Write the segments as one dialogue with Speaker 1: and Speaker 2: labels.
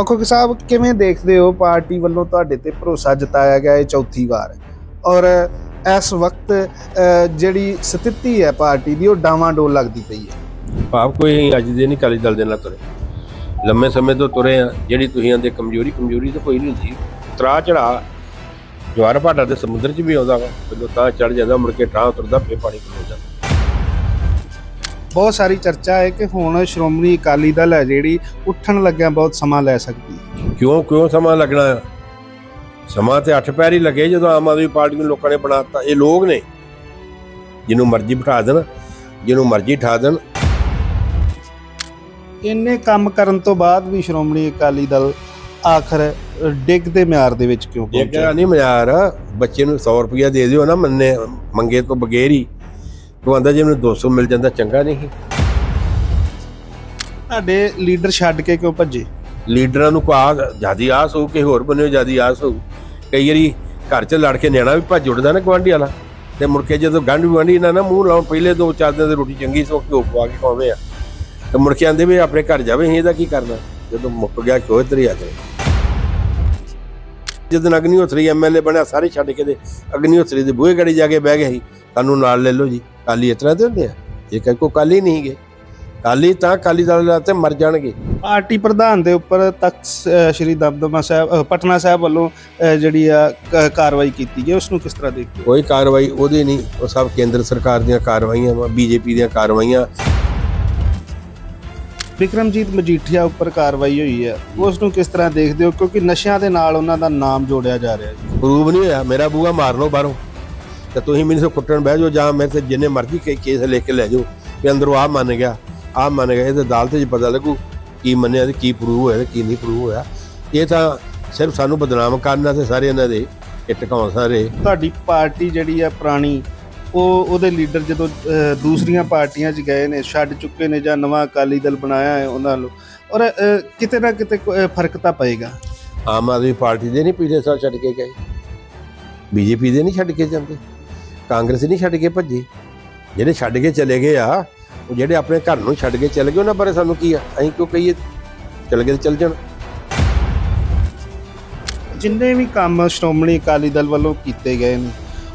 Speaker 1: ਪੱਖੋ ਸਾਹਿਬ, ਕਿਵੇਂ ਦੇਖਦੇ ਹੋ ਪਾਰਟੀ ਵੱਲੋਂ ਤੁਹਾਡੇ ਤੇ ਭਰੋਸਾ ਜਤਾਇਆ ਗਿਆ ਹੈ ਚੌਥੀ ਵਾਰ? ਔਰ ਇਸ ਵਕਤ ਜਿਹੜੀ ਸਥਿਤੀ ਹੈ ਪਾਰਟੀ ਦੀ, ਉਹ ਡਾਵਾਂਡੋਲ ਲੱਗਦੀ ਪਈ ਹੈ।
Speaker 2: ਭਾਵ ਕੋਈ ਅੱਜ ਦੇ ਨਹੀਂ ਕਾਲੀ ਦਲ ਦੇ ਨਾਲ ਤੁਰੇ। ਲੰਮੇ ਸਮੇਂ ਤੋਂ ਤੁਰੇ ਆ। ਜਿਹੜੀ ਤੁਸੀਂ ਆਂਦੇ ਕਮਜ਼ੋਰੀ ਕਮਜ਼ੋਰੀ ਤਾਂ ਕੋਈ ਨਹੀਂ ਹੁੰਦੀ। ਤਰਾ ਚੜਾ ਜਵਾਰ ਭਾਟਾ ਦੇ ਸਮੁੰਦਰ 'ਚ ਵੀ ਆਉਂਦਾ ਵਾ। ਪਹਿਲਾਂ ਤਾਂ ਚੜ ਜਾਂਦਾ, ਮੁੜ ਕੇ ਟਾਂ ਉਤਰਦਾ ਫੇ ਪਾਣੀ ਖਲੋ ਜਾਂਦਾ।
Speaker 1: ਬਹੁਤ ਸਾਰੀ ਚਰਚਾ ਹੈ ਕਿ ਹੁਣ ਸ਼੍ਰੋਮਣੀ ਅਕਾਲੀ ਦਲ ਹੈ ਜਿਹੜੀ ਉੱਠਣ ਲੱਗਿਆ ਬਹੁਤ ਸਮਾਂ ਲੈ ਸਕਦੀ ਹੈ।
Speaker 2: ਕਿਉਂ ਕਿਉਂ ਸਮਾਂ ਲੱਗਣਾ ਸਮਾਂ ਤੇ ਅੱਠ ਪੈਰ ਹੀ ਲੱਗੇ ਜਦੋਂ ਆਮ ਆਦਮੀ ਪਾਰਟੀ ਨੂੰ ਲੋਕਾਂ ਨੇ ਬਣਾਤਾ। ਇਹ ਲੋਕ ਨੇ। ਜਿਹਨੂੰ ਮਰਜ਼ੀ ਬਿਠਾ ਦੇਣ ਜਿਹਨੂੰ ਮਰਜ਼ੀ ਠਾ ਦੇਣ।
Speaker 1: ਇੰਨੇ ਕੰਮ ਕਰਨ ਤੋਂ ਬਾਅਦ ਵੀ ਸ਼੍ਰੋਮਣੀ ਅਕਾਲੀ ਦਲ ਆਖਰ ਡਿੱਗ ਦੇ ਮਿਆਰ ਦੇ ਵਿੱਚ ਕਿਉਂ ਪਹੁੰਚਿਆ?
Speaker 2: ਕਿਹਾ ਨਹੀਂ ਮਿਆਰ। ਬੱਚੇ ਨੂੰ 100 ਰੁਪਇਆ ਦੇ ਦਿਓ ਨਾ ਮੰਨੇ ਮੰਗੇ ਤੋਂ ਬਗੈਰ ਹੀ। ਤੂੰ ਆਂਦਾ ਜੇ ਮੈਨੂੰ 200 ਮਿਲ ਜਾਂਦਾ ਚੰਗਾ ਨਹੀਂ।
Speaker 1: ਤੁਹਾਡੇ ਲੀਡਰ ਛੱਡ ਕੇ ਕਿਉਂ ਭੱਜੇ?
Speaker 2: ਲੀਡਰਾਂ ਨੂੰ ਆ ਜਿਆਦੀ ਆਸ ਹੋਊ ਕਿ ਹੋਰ ਬੰਨੇ ਜਿਆਦੀ ਆਸ ਹੋਊ। ਕਈ ਵਾਰੀ ਘਰ 'ਚ ਲੜ ਕੇ ਨਿਆਣਾ ਵੀ ਭੱਜ ਉੱਡਦਾ ਨਾ ਗਵਾਂਢੀ ਵਾਲਾ। ਤੇ ਮੁੜ ਕੇ ਜਦੋਂ ਗੰਢ ਗਵਾਂਢੀ ਨਾ ਨਾ ਮੂੰਹ ਲਾਉਣ ਪਹਿਲੇ ਦੋ ਚਾਰ ਦਿਨ ਦੀ ਰੋਟੀ ਚੰਗੀ ਸੋ ਘਿਓ ਪਵਾ ਕੇ ਖਾਵੇ ਆ। ਤੇ ਮੁੜ ਕੇ ਆਂਦੇ ਵੀ ਆਪਣੇ ਘਰ ਜਾਵੇ ਅਸੀਂ ਇਹਦਾ ਕੀ ਕਰਨਾ? ਜਦੋਂ ਮੁੱਕ ਗਿਆ ਕਿਉਂ ਇੱਧਰ ਹੀ ਆ ਜਾਵੇ। ਜਦੋਂ ਅਗਨੀਹੋਤਰੀ ਐਮਐਲਏ ਬਣਿਆ ਸਾਰੇ ਛੱਡ ਕੇ ਦੇ ਅਗਨੀਹੋਤਰੀ ਦੇ ਬੂਹੇ ਗੜੀ ਜਾ ਕੇ ਬਹਿ ਗਏ ਸੀ। ਸਾਨੂੰ ਨਾਲ ਲੈ ਲਓ ਜੀ ਕਾਲੀ ਇਤਰਾ ਦੇ ਹੁੰਦੇ ਆ। ਇਹ ਕਹਿ ਕੋ ਕਾਲੀ ਨਹੀਂ ਗਏ ਕਾਲੀ ਤਾਂ ਕਾਲੀ ਦਲ ਤੇ ਮਰ ਜਾਣਗੇ।
Speaker 1: ਪਾਰਟੀ ਪ੍ਰਧਾਨ ਦੇ ਉੱਪਰ ਤਖਤ ਸ਼੍ਰੀ ਦਮਦਮਾ ਸਾਹਿਬ ਪਟਨਾ ਸਾਹਿਬ ਵੱਲੋਂ ਜਿਹੜੀ ਆ ਕਾਰਵਾਈ ਕੀਤੀ ਗਈ ਉਸ ਨੂੰ ਕਿਸ ਤਰ੍ਹਾਂ ਦੇਖਦੇ
Speaker 2: ਕੋਈ ਕਾਰਵਾਈ ਉਹਦੀ ਨਹੀਂ ਉਹ ਸਭ ਕੇਂਦਰ ਸਰਕਾਰ ਦੀਆਂ ਕਾਰਵਾਈਆਂ ਵਾ ਬੀਜੇਪੀ ਦੀਆਂ ਕਾਰਵਾਈਆਂ।
Speaker 1: ਵਿਕਰਮਜੀਤ ਮਜੀਠੀਆ ਉੱਪਰ ਕਾਰਵਾਈ ਹੋਈ ਹੈ ਉਸ ਨੂੰ ਕਿਸ ਤਰ੍ਹਾਂ ਦੇਖਦੇ ਹੋ? ਕਿਉਂਕਿ ਨਸ਼ਿਆਂ ਦੇ ਨਾਲ ਉਹਨਾਂ ਦਾ ਨਾਮ ਜੋੜਿਆ ਜਾ ਰਿਹਾ ਹੈ
Speaker 2: ਪ੍ਰੂਵ ਨਹੀਂ ਹੋਇਆ ਮੇਰਾ ਬੂਆ ਮਾਰ ਲਓ ਬਾਹਰੋਂ। ਤੇ ਤੁਸੀਂ ਮੈਨੂੰ ਸੋ ਕੁੱਟਣ ਬਹਿ ਜਾਓ ਜਾਂ ਮੇਰੇ ਤੇ ਜਿੰਨੇ ਮਰਜ਼ੀ ਕੇ ਕੇਸ ਲਿਖ ਕੇ ਲੈ ਜਾਓ ਵੀ ਅੰਦਰੋਂ ਆ ਮੰਨ ਗਿਆ ਆ ਮੰਨ ਗਿਆ ਤਾਂ ਅਦਾਲਤ 'ਚ ਪਤਾ ਲੱਗੂ ਕੀ ਮੰਨਿਆ ਤੇ ਕੀ ਪ੍ਰੂਵ ਹੋਇਆ ਤੇ ਕੀ ਨਹੀਂ ਪ੍ਰੂਵ ਹੋਇਆ। ਇਹ ਤਾਂ ਸਿਰਫ ਸਾਨੂੰ ਬਦਨਾਮ ਕਰਨਾ ਤੇ ਸਾਰੇ ਇਹਨਾਂ ਦੇ ਇਹ ਟਿਕਾਉਣ ਸਾਰੇ।
Speaker 1: ਤੁਹਾਡੀ ਪਾਰਟੀ ਜਿਹੜੀ ਆ ਪੁਰਾਣੀ ਉਹ ਉਹਦੇ ਲੀਡਰ ਜਦੋਂ ਦੂਸਰੀਆਂ ਪਾਰਟੀਆਂ 'ਚ ਗਏ ਨੇ ਛੱਡ ਚੁੱਕੇ ਨੇ ਜਾਂ ਨਵਾਂ ਅਕਾਲੀ ਦਲ ਬਣਾਇਆ ਹੈ ਉਹਨਾਂ ਨੂੰ ਔਰ ਕਿਤੇ ਨਾ ਕਿਤੇ ਫ਼ਰਕ ਤਾਂ ਪਏਗਾ।
Speaker 2: ਆਮ ਆਦਮੀ ਪਾਰਟੀ ਦੇ ਨਹੀਂ ਪਿਛਲੇ ਸਾਲ ਛੱਡ ਕੇ ਗਏ। ਬੀਜੇਪੀ ਦੇ ਨਹੀਂ ਛੱਡ ਕੇ ਜਾਂਦੇ। ਕਾਂਗਰਸ ਨਹੀਂ ਛੱਡ ਕੇ ਭੱਜੀ। ਜਿਹੜੇ ਛੱਡ ਕੇ ਚਲੇ ਗਏ ਆ, ਉਹ ਜਿਹੜੇ ਆਪਣੇ ਘਰ ਨੂੰ ਛੱਡ ਕੇ ਚਲੇ ਗਏ, ਉਹਨਾਂ ਬਾਰੇ ਸਾਨੂੰ ਕੀ ਆ? ਅਸੀਂ ਕਿਉਂ ਕਹੀਏ ਚਲੇ ਗਏ ਤੇ ਚਲ ਜਾਣ।
Speaker 1: ਜਿੰਨੇ ਵੀ ਕੰਮ ਸ਼੍ਰੋਮਣੀ ਅਕਾਲੀ ਦਲ ਵੱਲੋਂ ਕੀਤੇ ਗਏ ਨੇ,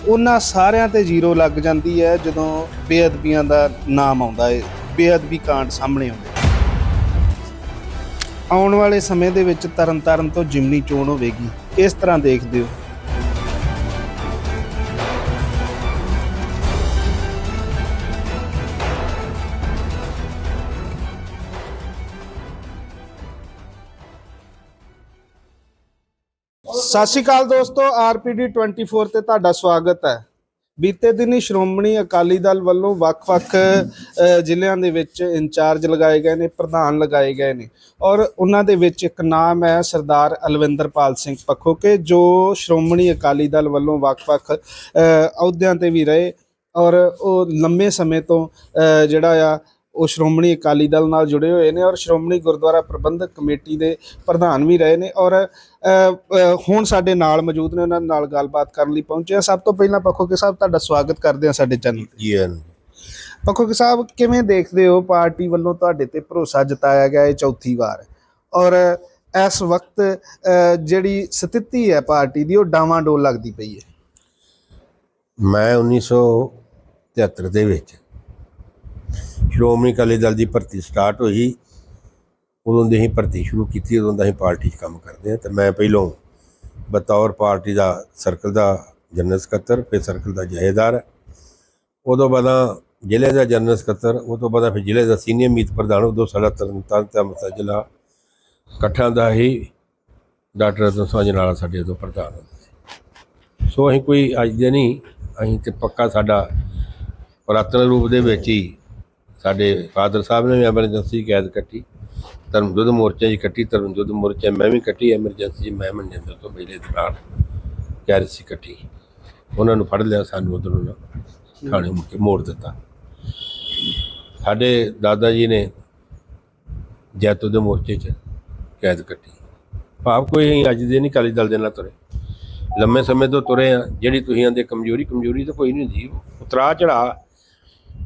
Speaker 1: ਉਹਨਾਂ ਸਾਰਿਆਂ ਤੇ ਜ਼ੀਰੋ ਲੱਗ ਜਾਂਦੀ ਹੈ ਜਦੋਂ ਬੇਅਦਬੀਆਂ ਦਾ ਨਾਮ ਆਉਂਦਾ ਹੈ ਬੇਅਦਬੀ ਕਾਂਡ ਸਾਹਮਣੇ ਆਉਂਦੇ ਆਉਣ ਵਾਲੇ ਸਮੇਂ ਦੇ ਵਿੱਚ ਤਰਨਤਾਰਨ ਤੋਂ ਜਿਮਨੀ ਚੋਣ ਹੋਵੇਗੀ। ਇਸ ਤਰ੍ਹਾਂ ਦੇਖਦੇ ਹੋ। ਸਤਿ ਸ਼੍ਰੀ ਅਕਾਲ ਦੋਸਤੋ, ਆਰਪੀਡੀ 24 ਤੇ ਤੁਹਾਡਾ ਸਵਾਗਤ ਹੈ। ਬੀਤੇ ਦਿਨੀ ਸ਼੍ਰੋਮਣੀ ਅਕਾਲੀ ਦਲ ਵੱਲੋਂ ਵੱਖ-ਵੱਖ ਜ਼ਿਲ੍ਹਿਆਂ ਦੇ ਵਿੱਚ ਇੰਚਾਰਜ ਲਗਾਏ ਗਏ ਨੇ, ਪ੍ਰਧਾਨ ਲਗਾਏ ਗਏ ਨੇ। ਔਰ ਉਹਨਾਂ ਦੇ ਵਿੱਚ ਇੱਕ ਨਾਮ ਹੈ ਸਰਦਾਰ ਅਲਵਿੰਦਰਪਾਲ ਸਿੰਘ ਪੱਖੋਕੇ, ਜੋ ਸ਼੍ਰੋਮਣੀ ਅਕਾਲੀ ਦਲ ਵੱਲੋਂ ਵੱਖ-ਵੱਖ ਅਹੁਦਿਆਂ ਤੇ ਵੀ ਰਹੇ। ਔਰ ਉਹ ਲੰਮੇ ਸਮੇਂ ਤੋਂ ਜਿਹੜਾ ਆ ਉਹ ਸ਼੍ਰੋਮਣੀ ਅਕਾਲੀ ਦਲ ਨਾਲ ਜੁੜੇ ਹੋਏ ਨੇ ਔਰ ਸ਼੍ਰੋਮਣੀ ਗੁਰਦੁਆਰਾ ਪ੍ਰਬੰਧਕ ਕਮੇਟੀ ਦੇ ਪ੍ਰਧਾਨ ਵੀ ਰਹੇ ਨੇ ਔਰ ਹੁਣ ਸਾਡੇ ਨਾਲ ਮੌਜੂਦ ਨੇ ਉਹਨਾਂ ਨਾਲ ਗੱਲਬਾਤ ਕਰਨ ਲਈ ਪਹੁੰਚੇ ਆ ਸਭ ਤੋਂ ਪਹਿਲਾਂ ਪੱਖੋਕੇ ਸਾਹਿਬ ਤੁਹਾਡਾ ਸਵਾਗਤ ਕਰਦੇ ਆ ਸਾਡੇ ਚੈਨਲ
Speaker 2: ਜੀ ਹਨ
Speaker 1: ਪੱਖੋਕੇ ਸਾਹਿਬ ਕਿਵੇਂ ਦੇਖਦੇ ਹੋ ਪਾਰਟੀ ਵੱਲੋਂ ਤੁਹਾਡੇ ਤੇ ਭਰੋਸਾ ਜਤਾਇਆ ਗਿਆ ਹੈ ਚੌਥੀ ਵਾਰ? ਔਰ ਇਸ ਵਕਤ ਜਿਹੜੀ ਸਥਿਤੀ ਹੈ ਪਾਰਟੀ ਦੀ ਉਹ ਡਾਵਾਂਡੋਲ ਲੱਗਦੀ ਪਈ ਹੈ।
Speaker 2: ਮੈਂ 1973 ਦੇ ਵਿੱਚ ਸ਼੍ਰੋਮਣੀ ਅਕਾਲੀ ਦਲ ਦੀ ਭਰਤੀ ਸਟਾਰਟ ਹੋਈ। ਉਦੋਂ ਦੀ ਹੀ ਭਰਤੀ ਸ਼ੁਰੂ ਕੀਤੀ, ਉਦੋਂ ਦਾ ਹੀ ਪਾਰਟੀ 'ਚ ਕੰਮ ਕਰਦੇ ਆ ਤੇ ਮੈਂ ਪਹਿਲੋਂ ਬਤੌਰ ਪਾਰਟੀ ਦਾ ਸਰਕਲ ਦਾ ਜਨਰਲ ਸਕੱਤਰ, ਫਿਰ ਸਰਕਲ ਦਾ ਜਹੇਦਾਰ ਉਦੋਂ ਬਾਅਦ ਜ਼ਿਲ੍ਹੇ ਦਾ ਜਨਰਲ ਸਕੱਤਰ, ਉਹ ਤੋਂ ਬਾਅਦ ਫਿਰ ਜ਼ਿਲ੍ਹੇ ਦਾ ਸੀਨੀਅਰ ਮੀਤ ਪ੍ਰਧਾਨ ਉਦੋਂ ਸਾਡਾ ਤਰਨਤਾਰਨ ਤੇ ਅੰਮ੍ਰਿਤਸਰ ਜ਼ਿਲ੍ਹਾ ਇਕੱਠਾਂ ਦਾ ਹੀ ਡਾਕਟਰ ਰਤਨ ਸਾਂਝ ਨਾਲ ਸਾਡੇ ਉਦੋਂ ਪ੍ਰਧਾਨ ਹੁੰਦੇ ਸੀ। ਸੋ ਅਸੀਂ ਕੋਈ ਅੱਜ ਦੇ ਨਹੀਂ, ਅਸੀਂ ਤੇ ਪੱਕਾ ਸਾਡਾ ਪੁਰਾਤਨ ਰੂਪ ਦੇ ਵਿੱਚ ਹੀ ਸਾਡੇ ਫਾਦਰ ਸਾਹਿਬ ਨੇ ਵੀ ਐਮਰਜੈਂਸੀ ਕੈਦ ਕੱਟੀ ਧਰਮ ਯੁੱਧ ਮੋਰਚੇ 'ਚ ਕੱਟੀ ਧਰਮ ਯੁੱਧ ਮੋਰਚੇ ਮੈਂ ਵੀ ਕੱਟੀ ਐਮਰਜੈਂਸੀ 'ਚ ਮੈਂ ਮਨਜਿੰਦਰ ਤੋਂ ਪਹਿਲੇ ਦੌਰਾਨ ਕੈਦ ਸੀ ਕੱਟੀ। ਉਹਨਾਂ ਨੂੰ ਫੜ ਲਿਆ ਸਾਨੂੰ ਉਧਰੋਂ ਨਾ ਥਾਣੇ ਮੁੜ ਕੇ ਮੋੜ ਦਿੱਤਾ। ਸਾਡੇ ਦਾਦਾ ਜੀ ਨੇ ਜੈਤੋ ਦੇ ਮੋਰਚੇ 'ਚ ਕੈਦ ਕੱਟੀ। ਭਾਵ ਕੋਈ ਅੱਜ ਦੇ ਨਹੀਂ ਕਾਲੀ ਦਲ ਦੇ ਨਾਲ ਤੁਰੇ। ਲੰਮੇ ਸਮੇਂ ਤੋਂ ਤੁਰੇ ਆ ਜਿਹੜੀ ਤੁਸੀਂ ਆਂਦੇ ਕਮਜ਼ੋਰੀ ਕਮਜ਼ੋਰੀ ਤਾਂ ਕੋਈ ਨਹੀਂ ਹੁੰਦੀ। ਉਤਰਾ ਚੜਾ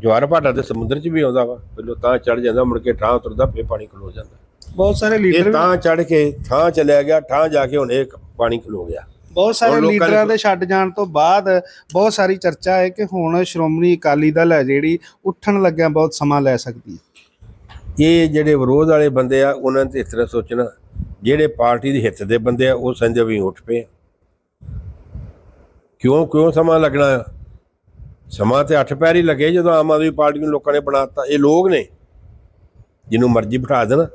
Speaker 2: ਜਵਾਰ ਭਾਟਾ ਦੇ ਸਮੁੰਦਰ 'ਚ ਵੀ ਆਉਂਦਾ ਵਾ ਪਹਿਲਾਂ ਤਾਂ ਚੜ ਜਾਂਦਾ ਮੁੜ ਕੇ ਠਾਂ ਉਤਰਦਾ ਫੇਰ ਪਾਣੀ ਖਲੋ ਜਾਂਦਾ
Speaker 1: ਬਹੁਤ ਸਾਰੇ
Speaker 2: ਇਹ
Speaker 1: ਲੀਡਰ
Speaker 2: ਤਾਂ ਚੜ ਕੇ ਥਾਂ ਚਲਿਆ ਗਿਆ ਠਾਂ ਜਾ ਕੇ ਹੁਣ ਇਹ ਪਾਣੀ ਖਲੋ ਗਿਆ
Speaker 1: ਬਹੁਤ ਸਾਰੇ ਲੀਡਰਾਂ ਦੇ ਛੱਡ ਜਾਣ ਤੋਂ ਬਾਅਦ ਬਹੁਤ ਸਾਰੀ ਚਰਚਾ ਹੈ ਕਿ ਹੁਣ ਸ਼੍ਰੋਮਣੀ ਅਕਾਲੀ ਦਲ ਹੈ ਜਿਹੜੀ ਉੱਠਣ ਲੱਗਿਆ ਬਹੁਤ ਸਮਾਂ ਲੈ ਸਕਦੀ
Speaker 2: ਇਹ ਜਿਹੜੇ ਵਿਰੋਧ ਵਾਲੇ ਬੰਦੇ ਆ ਉਹਨਾਂ ਨੇ ਤਾਂ ਇਸ ਤਰ੍ਹਾਂ ਸੋਚਣਾ ਜਿਹੜੇ ਪਾਰਟੀ ਦੇ ਹਿੱਤ ਦੇ ਬੰਦੇ ਆ ਉਹ ਸੰਜੇ ਵੀ ਉੱਠ ਪਏ। ਕਿਉਂ ਕਿਉਂ ਸਮਾਂ ਲੱਗਣਾ? ਸਮਾਂ ਤੇ ਅੱਠ ਪੈਰ ਹੀ ਲੱਗੇ ਜਦੋਂ ਆਮ ਆਦਮੀ ਪਾਰਟੀ ਨੂੰ ਲੋਕਾਂ ਨੇ ਬਣਾਤਾ। ਇਹ ਲੋਕ ਨੇ ਜਿਹਨੂੰ ਮਰਜ਼ੀ ਬਿਠਾ ਦੇਣ,